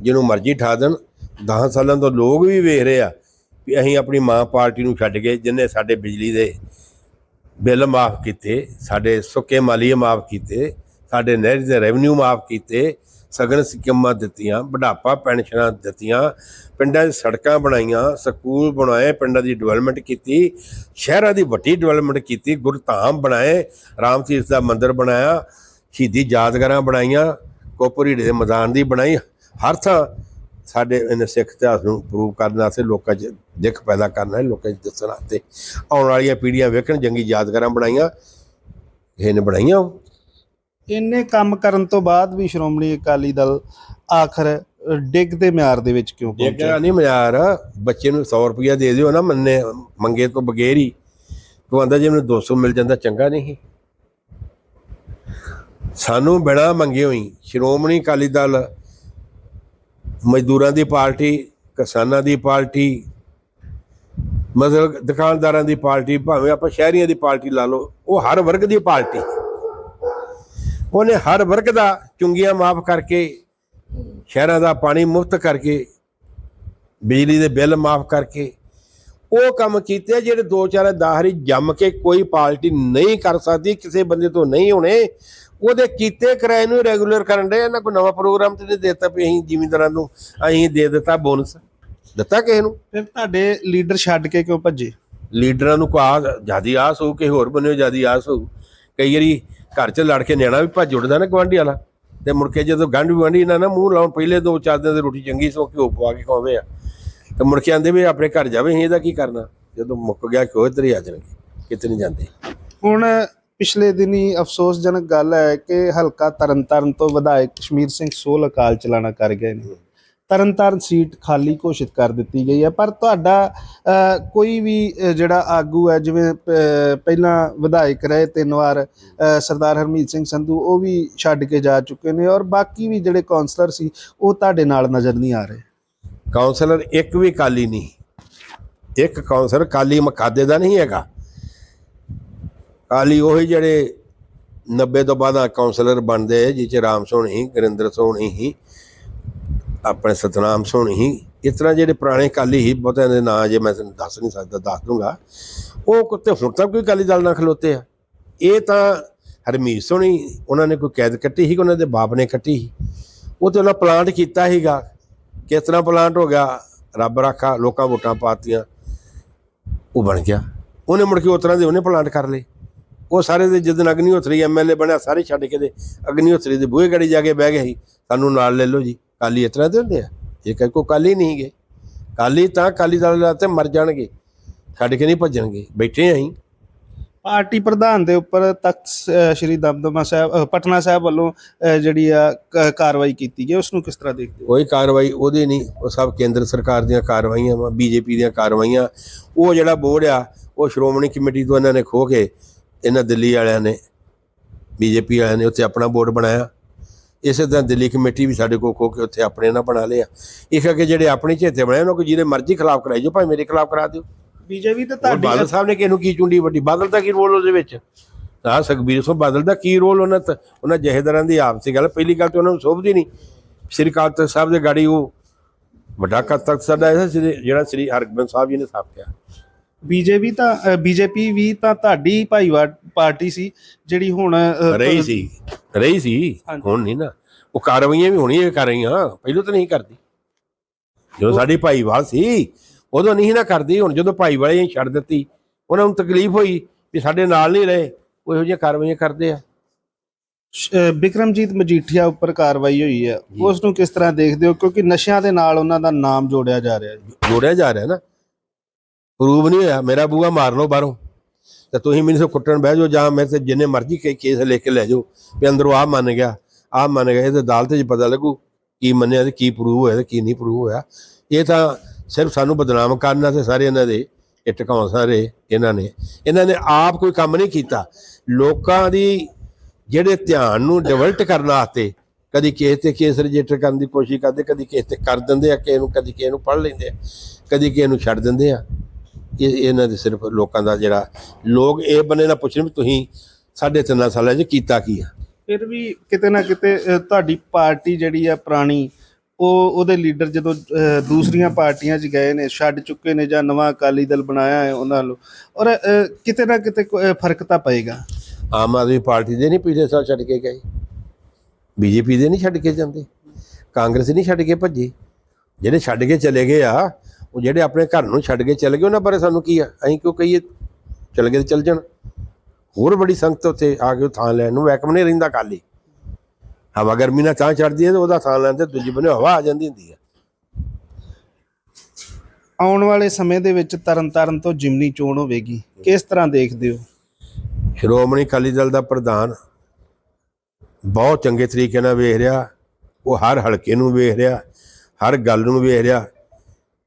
Speaker 2: ਜਿਹਨੂੰ ਮਰਜ਼ੀ ਠਾ ਦੇਣ। 10 ਸਾਲਾਂ ਤੋਂ ਲੋਕ ਵੀ ਵੇਖ ਰਹੇ ਆ ਵੀ ਅਸੀਂ ਆਪਣੀ ਮਾਂ ਪਾਰਟੀ ਨੂੰ ਛੱਡ ਕੇ ਜਿੰਨੇ ਸਾਡੇ ਬਿਜਲੀ ਦੇ ਬਿੱਲ ਮਾਫ ਕੀਤੇ, ਸਾਡੇ ਸੁੱਕੇ ਮਾਲੀਏ ਮਾਫ ਕੀਤੇ, ਸਾਡੇ ਨਹਿਰ ਦੇ ਰੈਵਨਿਊ ਮਾਫ ਕੀਤੇ ਸਗਨ ਸਕੀਮਾਂ ਦਿੱਤੀਆਂ, ਬੁਢਾਪਾ ਪੈਨਸ਼ਨਾਂ ਦਿੱਤੀਆਂ, ਪਿੰਡਾਂ 'ਚ ਸੜਕਾਂ ਬਣਾਈਆਂ, ਸਕੂਲ ਬਣਾਏ, ਪਿੰਡਾਂ ਦੀ ਡਿਵੈਲਪਮੈਂਟ ਕੀਤੀ, ਸ਼ਹਿਰਾਂ ਦੀ ਵੱਡੀ ਡਿਵੈਲਪਮੈਂਟ ਕੀਤੀ, ਗੁਰਧਾਮ ਬਣਾਏ, ਰਾਮ ਤੀਰਥ ਦਾ ਮੰਦਿਰ ਬਣਾਇਆ, ਸ਼ਹੀਦੀ ਯਾਦਗਾਰਾਂ ਬਣਾਈਆਂ, ਕੋਪਰੀ ਦੇ ਮੈਦਾਨ ਦੀ ਬਣਾਈ, ਹਰ ਥਾਂ ਸਾਡੇ ਇਹਨੇ ਸਿੱਖ ਇਤਿਹਾਸ ਨੂੰ ਪ੍ਰੂਵ ਕਰਨ ਵਾਸਤੇ ਲੋਕਾਂ 'ਚ ਦਿੱਖ ਪੈਦਾ ਕਰਨਾ ਹੈ ਲੋਕਾਂ 'ਚ ਦੱਸਣ ਵਾਸਤੇ ਆਉਣ ਵਾਲੀਆਂ ਪੀੜ੍ਹੀਆਂ ਵੇਖਣ, ਜੰਗੀ ਯਾਦਗਾਰਾਂ ਬਣਾਈਆਂ, ਇਹਨੇ ਬਣਾਈਆਂ ਉਹ।
Speaker 1: ਇੰਨੇ ਕੰਮ ਕਰਨ ਤੋਂ ਬਾਅਦ ਵੀ ਸ਼੍ਰੋਮਣੀ ਅਕਾਲੀ ਦਲ ਆਖਰ ਅ, ਡਿੱਗ ਦੇ ਮਿਆਰ ਦੇ ਵਿੱਚ ਕਿਉਂ
Speaker 2: ਇਹ
Speaker 1: ਪਹੁੰਚਿਆ
Speaker 2: ਨਹੀਂ ਮਿਆਰ। ਬੱਚੇ ਨੂੰ 100 ਰੁਪਇਆ ਦੇ ਦਿਓ ਨਾ ਮੰਨੇ ਮੰਗੇ ਤੋਂ ਬਗੈਰ ਹੀ। ਤੂੰ ਆਂਦਾ ਜੇ ਮੈਨੂੰ 200 ਮਿਲ ਜਾਂਦਾ ਚੰਗਾ ਨਹੀਂ। ਸਾਨੂੰ ਬਿਨਾ ਮੰਗੇ ਹੋਈ। ਸ਼੍ਰੋਮਣੀ ਅਕਾਲੀ ਦਲ ਮਜ਼ਦੂਰਾਂ ਦੀ ਪਾਰਟੀ ਕਿਸਾਨਾਂ ਦੀ ਪਾਰਟੀ ਮਤਲਬ ਦੁਕਾਨਦਾਰਾਂ ਦੀ ਪਾਰਟੀ ਭਾਵੇਂ ਆਪਾਂ ਸ਼ਹਿਰੀਆਂ ਦੀ ਪਾਰਟੀ ਲਾ ਲਓ ਉਹ ਹਰ ਵਰਗ ਦੀ ਪਾਰਟੀ। ਉਹਨੇ ਹਰ ਵਰਗ ਦਾ ਚੁੰਗੀਆਂ ਮਾਫ ਕਰਕੇ ਸ਼ਹਿਰਾਂ ਦਾ ਪਾਣੀ ਮੁਫਤ ਕਰਕੇ ਬਿਜਲੀ ਦੇ ਬਿੱਲ ਮਾਫ ਕਰਕੇ ਉਹ ਕੰਮ ਕੀਤੇ ਜਿਹੜੇ ਦੋ ਚਾਰ ਦਾਹਰੀ ਜੰਮ ਕੇ ਕੋਈ ਪਾਰਟੀ ਨਹੀਂ ਕਰ ਸਕਦੀ ਕਿਸੇ ਬੰਦੇ ਤੋਂ ਨਹੀਂ ਹੋਣੇ। ਉਹਦੇ ਕੀਤੇ ਕਿਰਾਏ ਨੂੰ ਰੈਗੂਲਰ ਕਰਨ ਦੇ ਇਹਨਾਂ ਕੋਈ ਨਵਾਂ ਪ੍ਰੋਗਰਾਮ ਤੇ ਨਹੀਂ ਦਿੱਤਾ ਵੀ ਅਸੀਂ ਜ਼ਿਮੀਂਦਾਰਾਂ ਨੂੰ ਅਸੀਂ ਦੇ ਦਿੱਤਾ ਬੋਨਸ ਦਿੱਤਾ ਕਿਸੇ ਨੂੰ?
Speaker 1: ਫਿਰ ਤੁਹਾਡੇ ਲੀਡਰ ਛੱਡ ਕੇ ਕਿਉਂ ਭੱਜੇ?
Speaker 2: ਲੀਡਰਾਂ ਨੂੰ ਕੋ ਜਿਆਦੀ ਆਸ ਹੋਊ ਕਿ ਹੋਰ ਬੰਨੇ ਜਿਆਦੀ ਆਸ ਹੋਊ। ਕਈ ਵਾਰੀ ਘਰ 'ਚ ਲੜ ਕੇ ਨਿਆਣਾ ਵੀ ਭੱਜ ਉੱਡਦਾ ਨਾ ਗਵਾਂਢੀ ਵਾਲਾ। ਤੇ ਮੁੜ ਕੇ ਜਦੋਂ ਗੰਢ ਗਵਾਂਢੀ ਨਾ ਨਾ ਮੂੰਹ ਲਾਉਣ, ਪਹਿਲੇ ਦੋ ਚਾਰ ਦਿਨ ਦੀ ਰੋਟੀ ਚੰਗੀ ਸੋ ਘਿਓ ਪਵਾ ਕੇ ਖਾਉਂਦੇ ਆ। ਤੇ ਮੁੜ ਕੇ ਆਂਦੇ ਵੀ ਆਪਣੇ ਘਰ ਜਾਵੇ, ਅਸੀਂ ਇਹਦਾ ਕੀ ਕਰਨਾ? ਜਦੋਂ ਮੁੱਕ ਗਿਆ ਘਿਓ, ਇੱਧਰ ਹੀ ਆ ਜਾਣਗੇ ਕਿਤੇ ਨਹੀਂ ਜਾਂਦੇ।
Speaker 1: ਹੁਣ ਪਿਛਲੇ ਦਿਨੀ ਅਫਸੋਸਜਨਕ ਗੱਲ ਹੈ ਕਿ ਹਲਕਾ ਤਰਨਤਾਰਨ ਤੋਂ ਵਿਧਾਇਕ ਕਸ਼ਮੀਰ ਸਿੰਘ ਸੋਲ ਅਕਾਲ ਚਲਾਣਾ ਕਰ ਗਏ ਨੇ। ਤਰਨਤਾਰਨ ਸੀਟ ਖਾਲੀ ਘੋਸ਼ਿਤ ਕਰ ਦਿੱਤੀ ਗਈ ਹੈ। ਪਰ ਤੁਹਾਡਾ ਕੋਈ ਵੀ ਜਿਹੜਾ ਆਗੂ ਹੈ, ਜਿਵੇਂ ਪਹਿਲਾਂ ਵਿਧਾਇਕ ਰਹੇ, ਤਿੰਨ ਵਾਰ ਸਰਦਾਰ ਹਰਮੀਤ ਸਿੰਘ ਸੰਧੂ, ਉਹ ਵੀ ਛੱਡ ਕੇ ਜਾ ਚੁੱਕੇ ਨੇ ਔਰ ਬਾਕੀ ਵੀ ਜਿਹੜੇ ਕਾਉਂਸਲਰ ਸੀ, ਉਹ ਤੁਹਾਡੇ ਨਾਲ ਨਜ਼ਰ ਨਹੀਂ ਆ ਰਹੇ।
Speaker 2: ਕਾਉਂਸਲਰ ਇੱਕ ਵੀ ਕਾਲੀ ਨਹੀਂ। ਇੱਕ ਕਾਉਂਸਲਰ ਕਾਲੀ ਮਕਾਦੇ ਦਾ ਨਹੀਂ ਹੈਗਾ। ਕਾਲੀ ਉਹੀ ਜਿਹੜੇ 90 ਤੋਂ ਬਾਅਦ ਕਾਉਂਸਲਰ ਬਣਦੇ ਜਿਹ ਚ ਰਾਮ ਸੋਹਣੀ, ਗੁਰਿੰਦਰ ਸੋਹਣੀ ਹੀ ਆਪਣੇ ਸਤਨਾਮ ਸੋਹਣੀ ਇਸ ਤਰ੍ਹਾਂ ਜਿਹੜੇ ਪੁਰਾਣੇ ਕਾਲੀ ਹੀ, ਬਹੁਤਿਆਂ ਦੇ ਨਾਂ ਜੇ ਮੈਂ ਤੁਹਾਨੂੰ ਦੱਸ ਨਹੀਂ ਸਕਦਾ, ਦੱਸ ਦੂੰਗਾ, ਉਹ ਕੁੱਤੇ ਹੁਣ ਤੱਕ ਕੋਈ ਕਾਲੀ ਦਲ ਨਾਲ ਖਲੋਤੇ ਆ। ਇਹ ਤਾਂ ਹਰਮੀਤ ਸੋਹਣੀ ਉਹਨਾਂ ਨੇ ਕੋਈ ਕੈਦ ਕੱਟੀ ਸੀ ਕਿ ਉਹਨਾਂ ਦੇ ਬਾਪ ਨੇ ਕੱਟੀ ਸੀ? ਉਹ ਤੇ ਉਹਨਾਂ ਪਲਾਂਟ ਕੀਤਾ ਸੀਗਾ। ਕਿਸ ਤਰ੍ਹਾਂ ਪਲਾਂਟ ਹੋ ਗਿਆ? ਰੱਬ ਰਾਖਾ, ਲੋਕਾਂ ਵੋਟਾਂ ਪਾਤੀਆਂ। ਉਹ ਬਣ ਗਿਆ। ਉਹਨੇ ਮੁੜ ਕੇ ਉਸ ਤਰ੍ਹਾਂ ਦੇ ਉਹਨੇ ਪਲਾਂਟ ਕਰ ਲਏ। ਉਹ ਸਾਰੇ ਦੇ ਜਦੋਂ ਅਗਨੀਹੋਤਰੀ ਐਮਐਲਏ ਬਣਿਆ, ਸਾਰੇ ਛੱਡ ਕੇ ਦੇ ਅਗਨੀਹੋਤਰੀ ਦੇ ਬੂਹੇ ਗੜੀ ਜਾ ਕੇ ਬਹਿ ਗਏ ਸੀ। ਸਾਨੂੰ ਨਾਲ ਲੈ ਲਓ ਜੀ। ਕਾਲੀ ਇਸ ਤਰ੍ਹਾਂ ਦੇ ਹੁੰਦੇ ਆ। ਇਹ ਕਹਿ ਕੋ ਕਾਲੀ ਨਹੀਂ ਗਏ ਕਾਲੀ ਤਾਂ ਕਾਲੀ ਦਲ ਤੇ ਮਰ ਜਾਣਗੇ। ਛੱਡ ਕੇ ਨਹੀਂ ਭੱਜਣਗੇ। ਬੈਠੇ ਆਂ
Speaker 1: ਪਾਰਟੀ ਪ੍ਰਧਾਨ ਦੇ ਉੱਪਰ ਤਖਤ ਸ੍ਰੀ ਦਮਦਮਾ ਸਾਹਿਬ ਪਟਨਾ ਸਾਹਿਬ ਵੱਲੋਂ ਜਿਹੜੀ ਆ ਕਾਰਵਾਈ ਕੀਤੀ ਗਈ। ਉਸ ਨੂੰ ਕਿਸ ਤਰ੍ਹਾਂ ਦੇਖਦੇ ਹੋ?
Speaker 2: ਕੋਈ ਕਾਰਵਾਈ ਉਹਦੀ ਨਹੀਂ। ਉਹ ਸਭ ਕੇਂਦਰ ਸਰਕਾਰ ਦੀਆਂ ਕਾਰਵਾਈਆਂ ਵਾ ਬੀਜੇਪੀ ਦੀਆਂ ਕਾਰਵਾਈਆਂ। ਉਹ ਜਿਹੜਾ ਬੋਰਡ ਆ ਉਹ ਸ਼੍ਰੋਮਣੀ ਕਮੇਟੀ ਤੋਂ ਇਹਨਾਂ ਨੇ ਖੋ ਕੇ ਇਹਨਾਂ ਦਿੱਲੀ ਵਾਲਿਆਂ ਨੇ ਬੀਜੇਪੀ ਵਾਲਿਆਂ ਨੇ ਉੱਥੇ ਆਪਣਾ ਬੋਰਡ ਬਣਾਇਆ। ਇਸੇ ਤਰ੍ਹਾਂ ਦਿੱਲੀ ਕਮੇਟੀ ਵੀ ਸਾਡੇ ਕੋਲ ਖੋ ਕੇ ਉੱਥੇ ਆਪਣੇ ਨਾਲ ਬਣਾ ਲਿਆ ਇਹ ਕਰਕੇ ਜਿਹੜੇ ਆਪਣੇ ਚੇਤੇ ਬਣਾਏ ਉਹਨਾਂ ਕੋ ਜਿਹਦੇ ਮਰਜ਼ੀ ਖਿਲਾਫ ਕਰਾਈ ਜੋ ਭਾਵੇਂ ਮੇਰੇ ਖਿਲਾਫ ਕਰਾ ਦਿਓ।
Speaker 1: ਬੀਜੇਪੀ ਤੇ
Speaker 2: ਹੋਰ ਬਾਦਲ
Speaker 1: ਤੁਹਾਡੀ
Speaker 2: ਸਾਹਿਬ ਨੇ ਕਿਹਨੂੰ ਕੀ ਚੁੰਡੀ ਵੱਡੀ? ਬਾਦਲ ਦਾ ਕੀ ਰੋਲ ਉਹਦੇ ਵਿੱਚ? ਆ ਸੁਖਬੀਰ ਸਿੰਘ ਬਾਦਲ ਦਾ ਕੀ ਰੋਲ ਉਹਨਾਂ ਤੇ? ਉਹਨਾਂ ਜਹੇਦਾਰਾਂ ਦੀ ਆਪਸੀ ਗੱਲ ਪਹਿਲੀ ਗੱਲ ਤੇ ਉਹਨਾਂ ਨੂੰ ਸੋਭਦੀ ਨਹੀਂ। ਸ੍ਰੀ ਅਕਾਲ ਤਖਤ ਸਾਹਿਬ ਦੇ ਗਾੜੀ ਉਹ ਵੱਡਾ ਤਖਤ ਸਾਡਾ ਸ੍ਰੀ- ਜਿਹੜਾ ਸ੍ਰੀ ਹਰਗੋਬਿੰਦ ਸਾਹਿਬ ਜੀ ਨੇ ਸਥਾਪਿਆ।
Speaker 1: ਬੀਜੇਪੀ ਤਾਂ ਬੀਜੇਪੀ ਵੀ ਤਾਂ ਤੁਹਾਡੀ ਭਾਈਵਾਲ ਪਾਰਟੀ ਸੀ ਜਿਹੜੀ ਹੁਣ
Speaker 2: ਰਹੀ ਸੀ ਰਹੀ ਸੀ। ਹੁਣ ਨਹੀਂ ਨਾ। ਉਹ ਕਾਰਵਾਈਆਂ ਵੀ ਹੋਣੀਆਂ ਕਰ ਰਹੀਆਂ ਪਹਿਲਾਂ ਤਾਂ ਨਹੀਂ ਕਰਦੀ। ਜਦੋਂ ਸਾਡੀ ਭਾਈਵਾਲ ਸੀ ਉਦੋਂ ਨਹੀਂ ਨਾ ਕਰਦੀ ਹੁਣ ਜਦੋਂ ਭਾਈਵਾਲੇ ਛੱਡ ਦਿੱਤੀ ਉਹਨਾਂ ਨੂੰ ਤਕਲੀਫ ਹੋਈ ਵੀ ਸਾਡੇ ਨਾਲ ਨਹੀਂ ਰਹੇ ਉਹ ਇਹੋ ਜਿਹੀਆਂ ਕਾਰਵਾਈਆਂ ਕਰਦੇ ਆ।
Speaker 1: ਬਿਕਰਮਜੀਤ ਮਜੀਠੀਆ ਉੱਪਰ ਕਾਰਵਾਈ ਹੋਈ ਹੈ ਉਸ ਨੂੰ ਕਿਸ ਤਰ੍ਹਾਂ ਦੇਖਦੇ ਹੋ? ਕਿਉਂਕਿ ਨਸ਼ਿਆਂ ਦੇ ਨਾਲ ਉਹਨਾਂ ਦਾ ਨਾਮ ਜੋੜਿਆ ਜਾ ਰਿਹਾ
Speaker 2: ਜੋੜਿਆ ਜਾ ਰਿਹਾ ਨਾ। ਪ੍ਰੂਵ ਨਹੀਂ ਹੋਇਆ। ਮੇਰਾ ਬੂਆ ਮਾਰ ਲਓ ਬਾਹਰੋਂ। ਤੇ ਤੁਸੀਂ ਮੈਨੂੰ ਸੋ ਕੁੱਟਣ ਬਹਿ ਜਾਓ ਜਾਂ ਮੇਰੇ ਤੇ ਜਿੰਨੇ ਮਰਜ਼ੀ ਕਈ ਕੇਸ ਲੈ ਕੇ ਲੈ ਜਾਓ। ਵੀ ਅੰਦਰੋਂ ਆ ਮੰਨ ਗਿਆ ਆ ਮੰਨ ਗਿਆ, ਇਹਦੇ ਅਦਾਲਤ 'ਚ ਪਤਾ ਲੱਗੂ ਕੀ ਮੰਨਿਆ ਤੇ ਕੀ ਪ੍ਰੂਵ ਹੋਇਆ ਤੇ ਕੀ ਨਹੀਂ ਪ੍ਰੂਵ ਹੋਇਆ। ਇਹ ਤਾਂ ਸਿਰਫ ਸਾਨੂੰ ਬਦਨਾਮ ਕਰਨ ਤੇ ਸਾਰੇ ਇਹਨਾਂ ਦੇ ਇਹ ਟਿਕਾਉਣ ਸਾਰੇ ਇਹਨਾਂ ਨੇ। ਇਹਨਾਂ ਨੇ ਆਪ ਕੋਈ ਕੰਮ ਨਹੀਂ ਕੀਤਾ। ਲੋਕਾਂ ਦੀ ਜਿਹੜੇ ਧਿਆਨ ਨੂੰ ਡਿਵਰਟ ਕਰਨ ਵਾਸਤੇ ਕਦੀ ਕਿਸੇ ਤੇ ਕੇਸ ਰਜਿਸਟਰ ਕਰਨ ਦੀ ਕੋਸ਼ਿਸ਼ ਕਰਦੇ, ਕਦੀ ਕਿਸੇ ਤੇ ਕਰ ਦਿੰਦੇ ਆ, ਕਿਸੇ ਨੂੰ ਕਦੀ ਕਿਸੇ ਨੂੰ ਪੜ੍ਹ ਲੈਂਦੇ ਆ, ਕਦੀ ਕਿਸੇ ਨੂੰ ਛੱਡ ਦਿੰਦੇ ਆ। ਇਹ ਇਹਨਾਂ ਦੇ ਸਿਰਫ ਲੋਕਾਂ ਦਾ ਜਿਹੜਾ ਲੋਕ ਇਹ ਬੰਨੇ ਨਾ ਪੁੱਛਣ ਵੀ ਤੁਸੀਂ ਸਾਢੇ ਤਿੰਨਾਂ ਸਾਲਾਂ 'ਚ ਕੀਤਾ ਕੀ ਆ।
Speaker 1: ਫਿਰ ਵੀ ਕਿਤੇ ਨਾ ਕਿਤੇ ਅ, ਤੁਹਾਡੀ ਪਾਰਟੀ ਜਿਹੜੀ ਆ ਪੁਰਾਣੀ ਉਹ ਉਹਦੇ ਲੀਡਰ ਜਦੋਂ ਅ, ਦੂਸਰੀਆਂ ਪਾਰਟੀਆਂ 'ਚ ਗਏ ਨੇ ਛੱਡ ਚੁੱਕੇ ਨੇ ਜਾਂ ਨਵਾਂ ਅਕਾਲੀ ਦਲ ਬਣਾਇਆ ਹੈ ਉਹਨਾਂ ਨੂੰ ਔਰ ਅ, ਕਿਤੇ ਨਾ ਕਿਤੇ ਕੋ- ਅ, ਫ਼ਰਕ ਤਾਂ ਪਏਗਾ।
Speaker 2: ਆਮ ਆਦਮੀ ਪਾਰਟੀ ਦੇ ਨਹੀਂ ਪਿਛਲੇ ਸਾਲ ਛੱਡ ਕੇ ਗਏ। ਬੀਜੇਪੀ ਦੇ ਨਹੀਂ ਛੱਡ ਕੇ ਜਾਂਦੇ। ਕਾਂਗਰਸ ਨਹੀਂ ਛੱਡ ਕੇ ਭੱਜੀ। ਜਿਹੜੇ ਛੱਡ ਕੇ ਚਲੇ ਗਏ ਆ ਉਹ ਜਿਹੜੇ ਆਪਣੇ ਘਰ ਨੂੰ ਛੱਡ ਕੇ ਚਲੇ ਗਏ ਉਹਨਾਂ ਬਾਰੇ ਸਾਨੂੰ ਕੀ ਆ? ਅਸੀਂ ਕਿਉਂ ਕਹੀਏ? ਚਲੇ ਗਏ ਤੇ ਚਲ ਜਾਣ। ਹੋਰ ਬੜੀ ਸੰਗਤ ਉੱਥੇ ਆ ਕੇ ਥਾਂ ਲੈਣ ਨੂੰ ਵੈਕਮ ਨਹੀਂ ਰਹਿੰਦਾ ਕਾਲੀ ਹਵਾ ਗਰਮੀ ਨਾਲ ਤਾਂ ਚੜਦੀ ਹੈ ਤੇ ਉਹਦਾ ਥਾਂ ਲੈਣ ਤੇ ਦੂਜੀ ਬੰਨੇ ਹਵਾ ਆ ਜਾਂਦੀ ਹੁੰਦੀ ਹੈ।
Speaker 1: ਆਉਣ ਵਾਲੇ ਸਮੇਂ ਦੇ ਵਿੱਚ ਤਰਨਤਾਰਨ ਤੋਂ ਜਿਮਨੀ ਚੋਣ ਹੋਵੇਗੀ। ਕਿਸ ਤਰ੍ਹਾਂ ਦੇਖਦੇ ਹੋ?
Speaker 2: ਸ਼੍ਰੋਮਣੀ ਅਕਾਲੀ ਦਲ ਦਾ ਪ੍ਰਧਾਨ ਬਹੁਤ ਚੰਗੇ ਤਰੀਕੇ ਨਾਲ ਵੇਖ ਰਿਹਾ। ਉਹ ਹਰ ਹਲਕੇ ਨੂੰ ਵੇਖ ਰਿਹਾ ਹਰ ਗੱਲ ਨੂੰ ਵੇਖ ਰਿਹਾ।